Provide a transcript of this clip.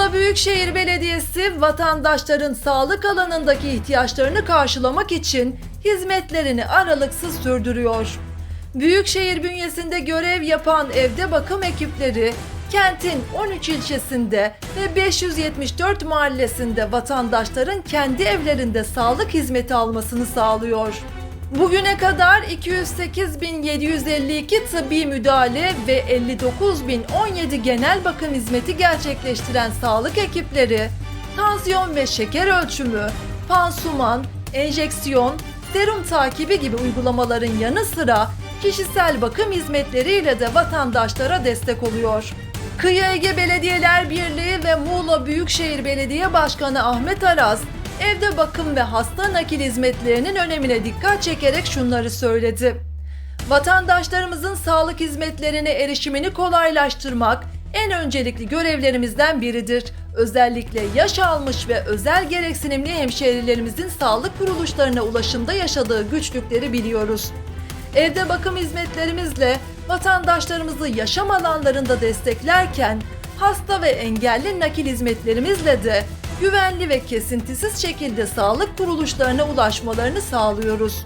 Muğla Büyükşehir Belediyesi vatandaşların sağlık alanındaki ihtiyaçlarını karşılamak için hizmetlerini aralıksız sürdürüyor. Büyükşehir bünyesinde görev yapan evde bakım ekipleri kentin 13 ilçesinde ve 574 mahallesinde vatandaşların kendi evlerinde sağlık hizmeti almasını sağlıyor. Bugüne kadar 208.752 tıbbi müdahale ve 59.017 genel bakım hizmeti gerçekleştiren sağlık ekipleri, tansiyon ve şeker ölçümü, pansuman, enjeksiyon, serum takibi gibi uygulamaların yanı sıra kişisel bakım hizmetleriyle de vatandaşlara destek oluyor. Kıyı Ege Belediyeler Birliği ve Muğla Büyükşehir Belediye Başkanı Ahmet Aras, evde bakım ve hasta nakil hizmetlerinin önemine dikkat çekerek şunları söyledi. Vatandaşlarımızın sağlık hizmetlerine erişimini kolaylaştırmak en öncelikli görevlerimizden biridir. Özellikle yaş almış ve özel gereksinimli hemşehrilerimizin sağlık kuruluşlarına ulaşımda yaşadığı güçlükleri biliyoruz. Evde bakım hizmetlerimizle vatandaşlarımızı yaşam alanlarında desteklerken hasta ve engelli nakil hizmetlerimizle de güvenli ve kesintisiz şekilde sağlık kuruluşlarına ulaşmalarını sağlıyoruz.